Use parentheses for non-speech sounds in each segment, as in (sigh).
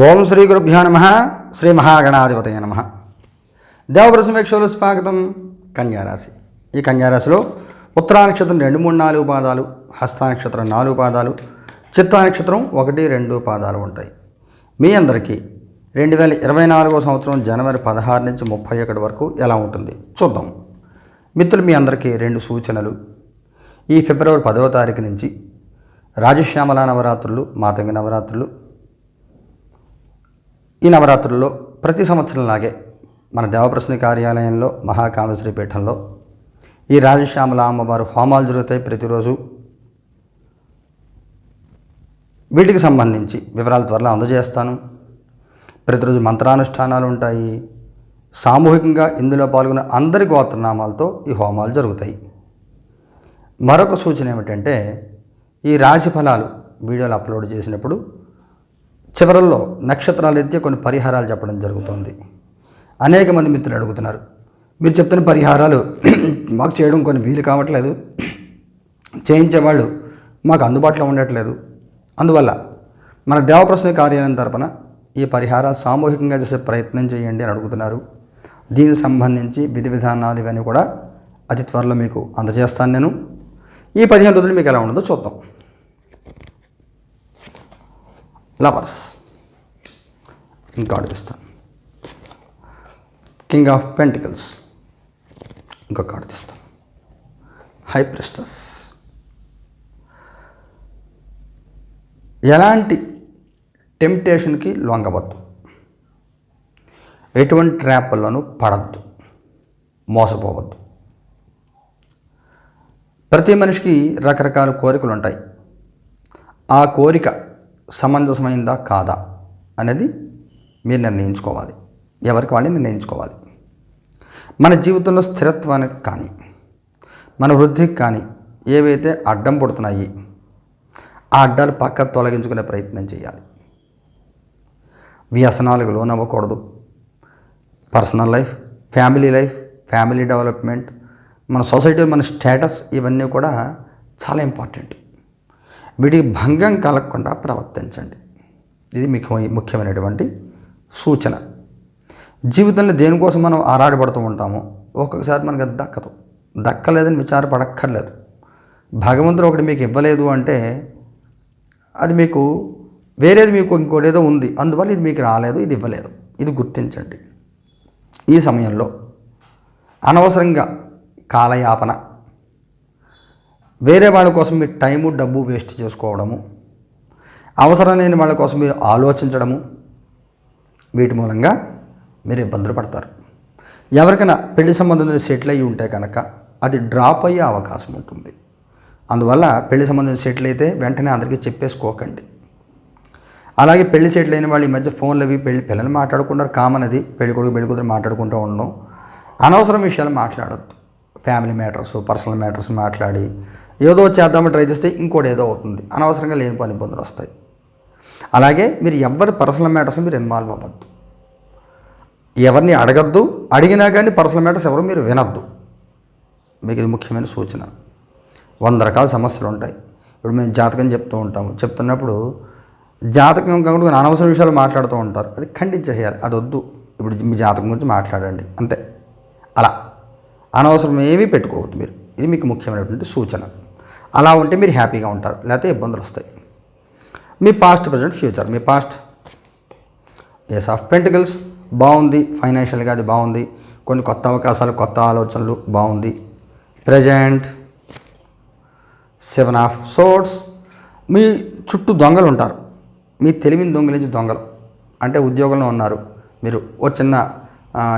ఓం శ్రీ గురుభ్యో నమ. శ్రీ మహాగణాధిపతయ నమ. దేవప్రసమేక్షలు స్వాగతం కన్యారాశి. ఈ కన్యారాశిలో ఉత్తరా నక్షత్రం రెండు మూడు నాలుగు పాదాలు హస్త నక్షత్రం నాలుగు పాదాలు చిత్తా నక్షత్రం ఒకటి రెండు పాదాలు ఉంటాయి. మీ అందరికీ రెండు వేల ఇరవై నాలుగో సంవత్సరం జనవరి పదహారు నుంచి ముప్పై ఒకటి వరకు ఎలా ఉంటుంది? చూద్దాం. మిత్రులు మీ అందరికీ రెండు సూచనలు. ఈ ఫిబ్రవరి పదవ తారీఖు నుంచి రాజశ్యామల నవరాత్రులు మాతంగి నవరాత్రులు ఈ నవరాత్రుల్లో ప్రతి సంవత్సరంలాగే మన దేవప్రశ్ని కార్యాలయంలో మహాకామేశ్వరి పీఠంలో ఈ రాజశ్యామల అమ్మవారు హోమాలు జరుగుతాయి ప్రతిరోజు. వీటికి సంబంధించి వివరాలు త్వరలో అందజేస్తాను. ప్రతిరోజు మంత్రానుష్ఠానాలు ఉంటాయి. సామూహికంగా ఇందులో పాల్గొన్న అందరి గోత్రనామాలతో ఈ హోమాలు జరుగుతాయి. మరొక సూచన ఏమిటంటే ఈ రాశి ఫలాలు వీడియోలు అప్లోడ్ చేసినప్పుడు చివరల్లో నక్షత్రాలు ఎత్తే కొన్ని పరిహారాలు చెప్పడం జరుగుతుంది. అనేక మంది మిత్రులు అడుగుతున్నారు. మీరు చెప్తున్న పరిహారాలు (clears throat) మాకు చేయడం కొన్ని వీలు కావట్లేదు. చేయించేవాళ్ళు మాకు అందుబాటులో ఉండట్లేదు. అందువల్ల మన దేవప్రశ్న కార్యాలయం తరపున ఈ పరిహారాలు సామూహికంగా చేసే ప్రయత్నం చేయండి అని అడుగుతున్నారు. దీనికి సంబంధించి విధి విధానాలు ఇవన్నీ కూడా అతి త్వరలో మీకు అందజేస్తాను నేను. ఈ పదిహేను రోజులు మీకు ఎలా ఉండదో చూద్దాం. లవర్స్ ఇంకా అడిగిస్తాను కింగ్ ఆఫ్ పెంటికల్స్ ఇంకో కార్డు తీస్తాను హై ప్రెస్టస్ ఎలాంటి టెంప్టేషన్కి లొంగవద్దు. ఎటువంటి ట్రాప్లను పడద్దు. మోసపోవద్దు. ప్రతి మనిషికి రకరకాల కోరికలు ఉంటాయి ఆ కోరిక సమంజసమైందా కాదా అనేది మీరు నిర్ణయించుకోవాలి. ఎవరికి వాళ్ళని నిర్ణయించుకోవాలి. మన జీవితంలో స్థిరత్వానికి కానీ మన వృద్ధికి కానీ ఏవైతే అడ్డం పడుతున్నాయి ఆ అడ్డాలు పక్క తొలగించుకునే ప్రయత్నం చేయాలి. వ్యసనాలకు లోనవ్వకూడదు. Personal life family life family development మన సొసైటీలో మన స్టేటస్ ఇవన్నీ కూడా చాలా ఇంపార్టెంట్. వీటికి భంగం కలగకుండా ప్రవర్తించండి. ఇది మీకు ముఖ్యమైనటువంటి సూచన. జీవితంలో దేనికోసం మనం ఆరాటపడుతూ ఉంటామో ఒక్కొక్కసారి మనకి అది దక్కదు. దక్కలేదని విచారపడక్కర్లేదు. భగవంతుడు ఒకటి మీకు ఇవ్వలేదు అంటే అది మీకు వేరేది మీకు ఇంకోటి ఏదో ఉంది. అందువల్ల ఇది మీకు రాలేదు ఇది ఇవ్వలేదు. ఇది గుర్తించండి. ఈ సమయంలో అనవసరంగా కాలయాపన వేరే వాళ్ళ కోసం మీరు టైము డబ్బు వేస్ట్ చేసుకోవడము. అవసరం లేని వాళ్ళ కోసం మీరు ఆలోచించడము. వీటి మూలంగా మీరు ఇబ్బందులు పడతారు. ఎవరికైనా పెళ్ళి సంబంధం సెటిల్ అయ్యి ఉంటే కనుక అది డ్రాప్ అయ్యే అవకాశం ఉంటుంది. అందువల్ల పెళ్ళి సంబంధం సెటిల్ అయితే వెంటనే అందరికీ చెప్పేసుకోకండి. అలాగే పెళ్ళి సెటిల్ అయిన వాళ్ళు ఈ మధ్య ఫోన్లు అవి పెళ్ళి పిల్లలు మాట్లాడుకుంటారు కామన్ అది. పెళ్ళి కొడుకు పెళ్ళి కూతురు మాట్లాడుకుంటూ ఉండడం. అనవసరం విషయాలు మాట్లాడద్దు. ఫ్యామిలీ మ్యాటర్స్ పర్సనల్ మ్యాటర్స్ మాట్లాడి ఏదో చేద్దామని ట్రై చేస్తే ఇంకోటి ఏదో అవుతుంది. అనవసరంగా లేని పని ఇబ్బందులు వస్తాయి. అలాగే మీరు ఎవరి పర్సనల్ మ్యాటర్స్ మీరు ఇన్వాల్వ్ అవ్వద్దు. ఎవరిని అడగద్దు అడిగినా కానీ పర్సనల్ మ్యాటర్స్ ఎవరు మీరు వినద్దు. మీకు ఇది ముఖ్యమైన సూచన. వంద రకాల సమస్యలు ఉంటాయి. ఇప్పుడు మేము జాతకం చెప్తూ ఉంటాము. చెప్తున్నప్పుడు జాతకం కాకుండా అనవసర విషయాలు మాట్లాడుతూ ఉంటారు. అది ఖండించేసేయాలి. అది వద్దు. ఇప్పుడు మీ జాతకం గురించి మాట్లాడండి. అంతే. అలా. అనవసరం ఏమీ పెట్టుకోవద్దు మీరు. ఇది మీకు ముఖ్యమైనటువంటి సూచన. అలా ఉంటే మీరు హ్యాపీగా ఉంటారు లేకపోతే ఇబ్బందులు వస్తాయి. మీ పాస్ట్ ప్రజెంట్ ఫ్యూచర్ మీ పాస్ట్ ఎస్ ఆఫ్ పెంటికల్స్ బాగుంది ఫైనాన్షియల్గా అది బాగుంది. కొన్ని కొత్త అవకాశాలు కొత్త ఆలోచనలు బాగుంది. ప్రజెంట్ సెవెన్ ఆఫ్ సోర్ట్స్ మీ చుట్టూ దొంగలు ఉంటారు. మీ తెలివిని దొంగిలించి దొంగలు. అంటే ఉద్యోగంలో ఉన్నారు. మీరు ఓ చిన్న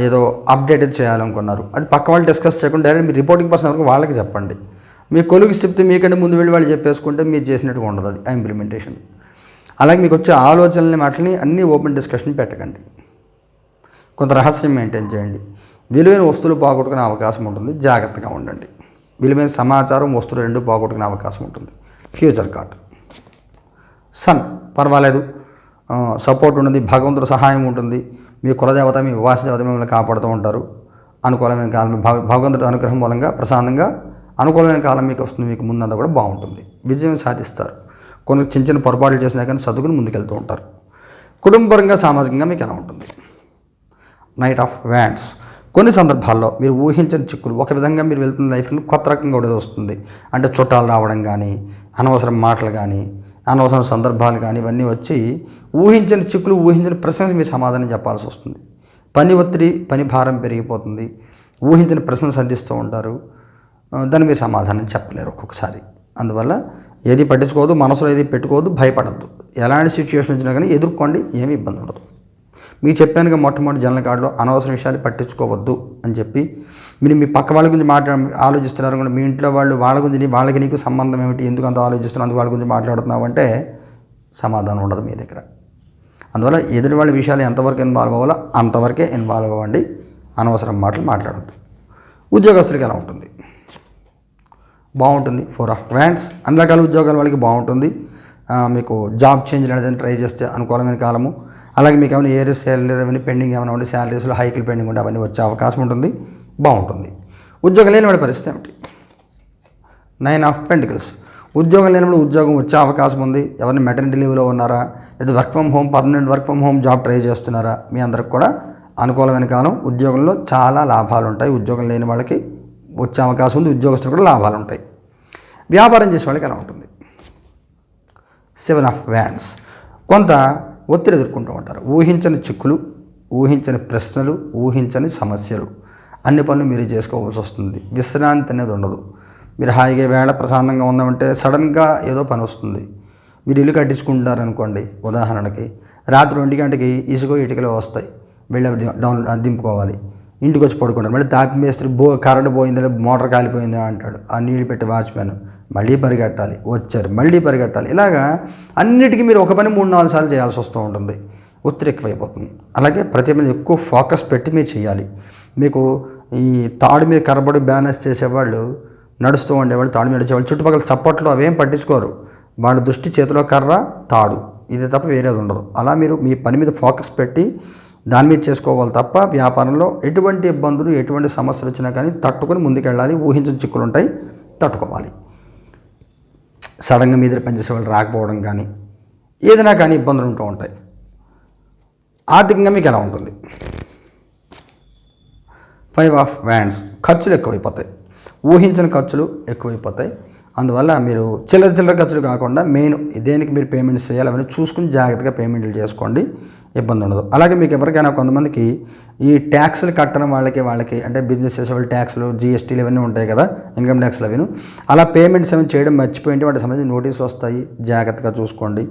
ఏదో అప్డేట్ చేయాలనుకున్నారు. అది పక్క వాళ్ళు డిస్కస్ చేయకుండా డైరెక్ట్ మీ రిపోర్టింగ్ పర్సన్ వరకు వాళ్ళకి చెప్పండి. మీ కొలుగు చెప్తే మీకంటే ముందు వెళ్ళి వాళ్ళు చెప్పేసుకుంటే మీరు చేసినట్టుగా ఉండదు అది ఆ ఇంప్లిమెంటేషన్ అలాగే మీకు వచ్చే ఆలోచనలని మాటలని అన్నీ ఓపెన్ డిస్కషన్ పెట్టకండి. కొంత రహస్యం మెయింటైన్ చేయండి. విలువైన వస్తువులు పోగొట్టుకునే అవకాశం ఉంటుంది. జాగ్రత్తగా ఉండండి. విలువైన సమాచారం వస్తువులు రెండు పోగొట్టుకునే అవకాశం ఉంటుంది. ఫ్యూచర్ కార్డ్ సన్ పర్వాలేదు. సపోర్ట్ ఉంటుంది. భగవంతుడు సహాయం ఉంటుంది. మీ కులదేవత మీ వివాస దేవత మిమ్మల్ని కాపాడుతూ ఉంటారు. అనుకూలమైన కాలం భగ- భగవంతుడి అనుగ్రహం మూలంగా ప్రశాంతంగా అనుకూలమైన కాలం మీకు వస్తుంది మీకు ముందంతా కూడా బాగుంటుంది. విజయం సాధిస్తారు. కొన్ని చిన్న చిన్న పొరపాట్లు చేసినా కానీ చదువుకుని ముందుకెళ్తూ ఉంటారు. కుటుంబపరంగా సామాజికంగా మీకు ఎలా ఉంటుంది? నైట్ ఆఫ్ వ్యాండ్స్ కొన్ని సందర్భాల్లో మీరు ఊహించని చిక్కులు ఒక విధంగా మీరు వెళ్తున్న లైఫ్ని కొత్త రకంగా కూడా వస్తుంది. అంటే చుట్టాలు రావడం కానీ అనవసరం మాటలు కానీ అనవసరం సందర్భాలు కానీ ఇవన్నీ వచ్చి ఊహించని చిక్కులు ఊహించని ప్రశ్నలు మీరు సమాధానం చెప్పాల్సి వస్తుంది. పని ఒత్తిడి పని భారం పెరిగిపోతుంది. ఊహించిన ప్రశ్నలు సంధిస్తూ ఉంటారు. దాన్ని మీరు సమాధానం చెప్పలేరు ఒక్కొక్కసారి. అందువల్ల ఏది పట్టించుకోవద్దు మనసులో ఏది పెట్టుకోవద్దు భయపడద్దు. ఎలాంటి సిచ్యువేషన్ వచ్చినా కానీ ఎదుర్కోండి ఏమి ఇబ్బంది ఉండదు. మీకు చెప్పానుగా మొట్టమొదటి జనరల్ కార్డులో అనవసర విషయాలు పట్టించుకోవద్దు అని చెప్పి. మీరు మీ పక్క వాళ్ళ గురించి మాట్లా ఆలోచిస్తున్నారు కూడా మీ ఇంట్లో వాళ్ళు వాళ్ళ గురించి నీ- వాళ్ళకి నీకు సంబంధం ఏమిటి ఎందుకు అంత ఆలోచిస్తున్నారు వాళ్ళ గురించి మాట్లాడుతున్నావు అంటే సమాధానం ఉండదు మీ దగ్గర. అందువల్ల ఎదుటి వాళ్ళ విషయాలు ఎంతవరకు ఇన్వాల్వ్ అవ్వాలో అంతవరకే ఇన్వాల్వ్ అవ్వండి అనవసరం మాటలు మాట్లాడద్దు. ఉద్యోగస్తులకి ఎలా ఉంటుంది? బాగుంటుంది. ఫోర్ ఆఫ్ గ్రాండ్స్ అన్ని రకాల ఉద్యోగాల వాళ్ళకి బాగుంటుంది. మీకు జాబ్ చేంజ్ అనేది ట్రై చేస్తే అనుకూలమైన కాలము. అలాగే మీకు ఏమైనా ఏరియస్ శాలరీ ఏమైనా పెండింగ్ ఏమైనా ఉంటే శాలరీస్లో హైకిల్ పెండింగ్ ఉంటే అవన్నీ వచ్చే అవకాశం ఉంటుంది. బాగుంటుంది. ఉద్యోగం లేని వాడి పరిస్థితి ఏమిటి? నైన్ ఆఫ్ పెంటికల్స్ ఉద్యోగం లేనప్పుడు ఉద్యోగం వచ్చే అవకాశం ఉంది. ఎవరిని మెటర్నిటీ లీవ్లో ఉన్నారా? లేదా work from home permanent work from home job try చేస్తున్నారా? మీ అందరికి కూడా అనుకూలమైన కాలం. ఉద్యోగంలో చాలా లాభాలు ఉంటాయి. ఉద్యోగం లేని వాళ్ళకి వచ్చే అవకాశం ఉంది ఉద్యోగస్తులు కూడా లాభాలు ఉంటాయి. వ్యాపారం చేసే వాళ్ళకి ఎలా ఉంటుంది? సెవెన్ ఆఫ్ వ్యాన్స్ కొంత ఒత్తిడి ఎదుర్కొంటూ ఉంటారు. ఊహించని చిక్కులు ఊహించని ప్రశ్నలు ఊహించని సమస్యలు. అన్ని పనులు మీరు చేసుకోవాల్సి వస్తుంది. విశ్రాంతి అనేది ఉండదు. మీరు హాయిగా వేళ ప్రశాంతంగా ఉందామంటే సడన్గా ఏదో పని వస్తుంది. మీరు ఇల్లు కట్టించుకుంటారు అనుకోండి ఉదాహరణకి రాత్రి ఒంటి గంటకి ఇసుక ఇటుకలు వస్తాయి. వెళ్ళి డౌన్ దింపుకోవాలి. ఇంటికి వచ్చి పడుకుంటారు మళ్ళీ తాపి మేస్త్రి బో కరెంట్ పోయిందా మోటార్ కాలిపోయిందా అంటాడు. ఆ నీళ్ళు పెట్టి వాచ్మెన్ మళ్ళీ పరిగెట్టాలి వచ్చారు మళ్ళీ పరిగెట్టాలి. ఇలాగా అన్నిటికీ మీరు ఒక పని మూడు నాలుగు సార్లు చేయాల్సి వస్తూ ఉంటుంది. ఒత్తిడి ఎక్కువైపోతుంది. అలాగే ప్రతి మీద ఎక్కువ ఫోకస్ పెట్టి మీరు చేయాలి. మీకు ఈ తాడు మీద కరబడి బ్యాలెన్స్ చేసేవాళ్ళు నడుస్తూ ఉండేవాళ్ళు తాడు మీద నడిచేవాళ్ళు చుట్టుపక్కల చప్పట్లు అవేం పట్టించుకోరు. వాళ్ళ దృష్టి చేతిలో కర్ర తాడు. ఇది తప్ప వేరేది ఉండదు. అలా మీరు మీ పని మీద ఫోకస్ పెట్టి దాని మీద చేసుకోవాలి తప్ప వ్యాపారంలో ఎటువంటి ఇబ్బందులు ఎటువంటి సమస్యలు వచ్చినా కానీ తట్టుకొని ముందుకెళ్ళాలి. ఊహించిన చిక్కులు ఉంటాయి తట్టుకోవాలి. సడన్గా మీద పనిచేసే వాళ్ళు రాకపోవడం కానీ ఏదైనా కానీ ఇబ్బందులు ఉంటూ ఉంటాయి. ఆర్థికంగా మీకు ఎలా ఉంటుంది? ఫైవ్ ఆఫ్ వ్యాండ్స్ ఖర్చులు ఎక్కువైపోతాయి. ఊహించిన ఖర్చులు ఎక్కువైపోతాయి. అందువల్ల మీరు చిల్లర చిల్లర ఖర్చులు కాకుండా మెయిన్ దేనికి మీరు పేమెంట్స్ చేయాలి అవన్నీ చూసుకుని జాగ్రత్తగా పేమెంట్లు చేసుకోండి. ఇబ్బంది ఉండదు. అలాగే మీకు ఎవరికైనా కొంతమందికి ఈ ట్యాక్స్లు కట్టడం వాళ్ళకి వాళ్ళకి అంటే బిజినెస్ చేసే వాళ్ళు ట్యాక్స్లు జిఎస్టీలు ఇవన్నీ ఉంటాయి కదా ఇన్కమ్ ట్యాక్స్లు అవిను. అలా పేమెంట్స్ ఏమైనా చేయడం మర్చిపోయింటే వాటికి సంబంధించి నోటీస్ వస్తాయి. జాగ్రత్తగా చూసుకోండి.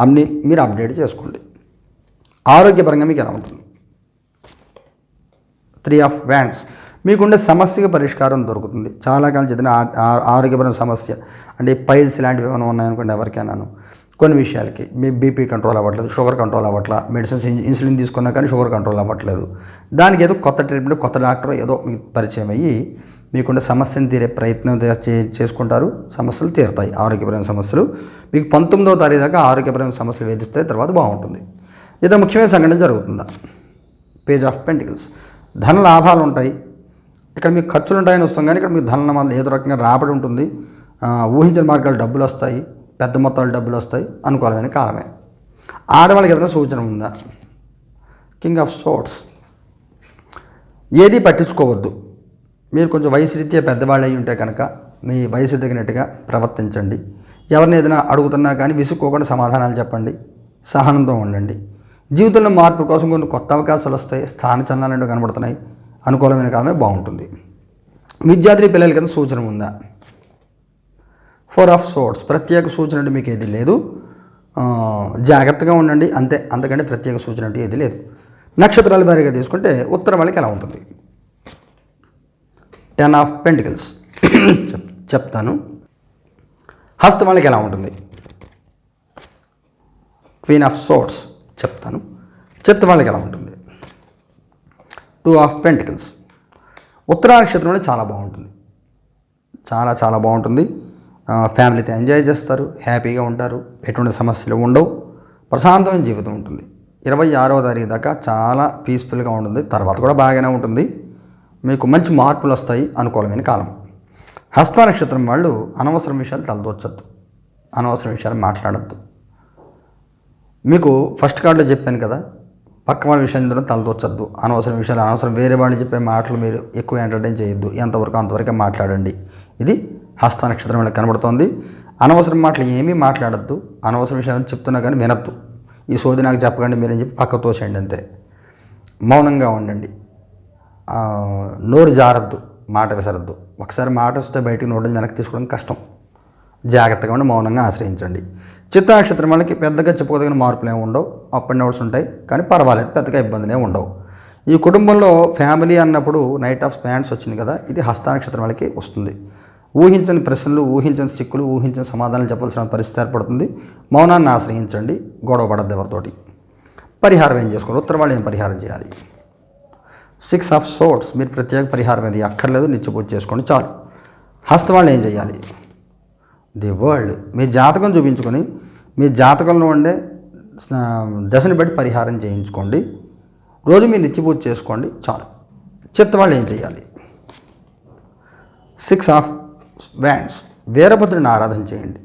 అన్ని మీరు అప్డేట్ చేసుకోండి. ఆరోగ్యపరంగా మీకు ఎలా ఉంటుంది? త్రీ ఆఫ్ వ్యాండ్స్ మీకుండే సమస్యకి పరిష్కారం దొరుకుతుంది. చాలా కాలం చెందిన ఆరోగ్యపరమైన సమస్య. అంటే పైల్స్ ఇలాంటివి ఏమైనా ఉన్నాయనుకోండి ఎవరికైనాను. కొన్ని విషయాలకి. మీ బీపీ కంట్రోల్ అవ్వట్లేదు షుగర్ కంట్రోల్ అవ్వట్లా మెడిసిన్స్ ఇన్సులిన్ తీసుకున్నా కానీ షుగర్ కంట్రోల్ అవ్వట్లేదు. దానికి ఏదో కొత్త ట్రీట్మెంట్ కొత్త డాక్టర్ ఏదో మీకు పరిచయం అయ్యి మీకుండే సమస్యను తీరే ప్రయత్నం చే- చేసుకుంటారు. సమస్యలు తీరుతాయి. ఆరోగ్యపరమైన సమస్యలు. మీకు పంతొమ్మిదవ తారీఖు దాకా ఆరోగ్యపరమైన సమస్యలు వేధిస్తే తర్వాత బాగుంటుంది. ఇతర ముఖ్యమైన సంఘటన జరుగుతుందా? పేజ్ ఆఫ్ పెంటికల్స్ ధన లాభాలు ఉంటాయి. ఇక్కడ మీకు ఖర్చులు ఉంటాయని వస్తాం కానీ ఇక్కడ మీకు ధన ఏదో రకంగా రాబడి ఉంటుంది. ఊహించిన మార్గాలు డబ్బులు వస్తాయి. పెద్ద మొత్తాలు డబ్బులు వస్తాయి అనుకూలమైన కాలమే. ఆడవాళ్ళకి ఏదైనా సూచన ఉందా? కింగ్ ఆఫ్ సోట్స్ ఏది పట్టించుకోవద్దు. మీరు కొంచెం వయసు రీత్యా పెద్దవాళ్ళు అయి ఉంటే కనుక మీ వయసు తగినట్టుగా ప్రవర్తించండి. ఎవరిని ఏదైనా అడుగుతున్నా కానీ విసుక్కోకుండా సమాధానాలు చెప్పండి. సహనంతో ఉండండి. జీవితంలో మార్పు కోసం కొన్ని కొత్త అవకాశాలు వస్తాయి. స్థాన చలనాలు కనబడుతున్నాయి. అనుకూలమైన కాలమే బాగుంటుంది. విద్యార్థి పిల్లలకి సూచన ఉందా? ఫోర్ ఆఫ్ సోర్ట్స్ ప్రత్యేక సూచన అంటే మీకు ఏది లేదు. జాగ్రత్తగా ఉండండి. అంతే అంతకంటే ప్రత్యేక సూచన అంటే ఏది లేదు. నక్షత్రాల వారీగా తీసుకుంటే ఉత్తరం వాళ్ళకి ఎలా ఉంటుంది? టెన్ ఆఫ్ పెంటికల్స్ చెప్ చెప్తాను. హస్త వాళ్ళకి ఎలా ఉంటుంది? క్వీన్ ఆఫ్ సోట్స్ చెప్తాను. చిత్త వాళ్ళకి ఎలా ఉంటుంది? టూ ఆఫ్ పెంటికల్స్ ఉత్తరా నక్షత్రంలో చాలా బాగుంటుంది. చాలా చాలా బాగుంటుంది. ఫ్యామిలీతో ఎంజాయ్ చేస్తారు హ్యాపీగా ఉంటారు ఎటువంటి సమస్యలు ఉండవు ప్రశాంతమైన జీవితం ఉంటుంది. ఇరవై ఆరవ తారీఖు దాకా చాలా పీస్ఫుల్గా ఉంటుంది తర్వాత కూడా బాగానే ఉంటుంది. మీకు మంచి మార్పులు వస్తాయి అనుకూలమైన కాలం. హస్త నక్షత్రం వాళ్ళు అనవసరం విషయాలు తలదోచద్దు అనవసరం విషయాలు మాట్లాడద్దు. మీకు ఫస్ట్ కార్డులో చెప్పాను కదా పక్క వాళ్ళ విషయం ఇందులో అనవసరం విషయాలు అనవసరం వేరే వాళ్ళు చెప్పే మాటలు మీరు ఎక్కువ ఎంటర్టైన్ చేయొద్దు. ఎంతవరకు అంతవరకే మాట్లాడండి. ఇది హస్త నక్షత్రం వాళ్ళకి కనబడుతోంది. అనవసరం మాటలు ఏమీ మాట్లాడద్దు. అనవసరం విషయాలు చెప్తున్నా కానీ వినద్దు. ఈ సోది నాకు చెప్పకండి మీరని చెప్పి పక్క తోసేయండి అంతే. మౌనంగా ఉండండి. నోరు జారద్దు మాట విసరద్దు. ఒకసారి మాట వస్తే బయటికి నోటిని వెనక్కి తీసుకోవడం కష్టం. జాగ్రత్తగా ఉండి మౌనంగా ఆశ్రయించండి. చిత్త నక్షత్రం వాళ్ళకి పెద్దగా చెప్పుకోదగిన మార్పులు ఏమి ఉండవు. అప్ అండ్ డౌన్స్ ఉంటాయి కానీ పర్వాలేదు పెద్దగా ఇబ్బందులు ఉండవు. ఈ కుటుంబంలో ఫ్యామిలీ అన్నప్పుడు నైట్ ఆఫ్ స్పాన్స్ వచ్చింది కదా ఇది హస్త నక్షత్రం వాళ్ళకి వస్తుంది. ఊహించని ప్రశ్నలు ఊహించని చిక్కులు ఊహించని సమాధానాలు చెప్పాల్సిన పరిస్థితి ఏర్పడుతుంది. మౌనాన్ని ఆశ్రయించండి. గొడవ పడద్దు ఎవరితోటి. పరిహారం ఏం చేసుకోవాలి? ఉత్తర వాళ్ళు ఏం పరిహారం చేయాలి? సిక్స్ ఆఫ్ సోట్స్ మీరు ప్రత్యేక పరిహారం ఏది అక్కర్లేదు. నిత్యపూజ చేసుకోండి. చాలు. హస్త వాళ్ళు ఏం చేయాలి? ది వరల్డ్ మీ జాతకం చూపించుకొని మీ జాతకంలో ఉండే దశని బట్టి పరిహారం చేయించుకోండి. రోజు మీరు నిత్యపూజ చేసుకోండి. చాలు. చిత్త వాళ్ళు ఏం చేయాలి? సిక్స్ ఆఫ్ వ్యాండ్స్ వీరభద్రుని ఆరాధన చేయండి.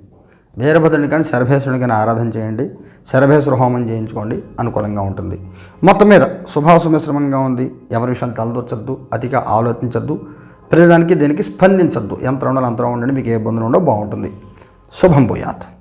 వీరభద్రుని కానీ శరభేశ్వరుని కానీ ఆరాధన చేయండి. శరభేశ్వర హోమం చేయించుకోండి. అనుకూలంగా ఉంటుంది. మొత్తం మీద శుభాశుమిశ్రమంగా ఉంది. ఎవరి విషయాలు తలదొచ్చద్దు అతిగా ఆలోచించద్దు. ప్రతిదానికి దీనికి స్పందించద్దు. ఎంత ఉండాలి అంతరం ఉండండి. మీకు ఏ ఇబ్బందులు ఉండవు బాగుంటుంది. శుభం పోయాత్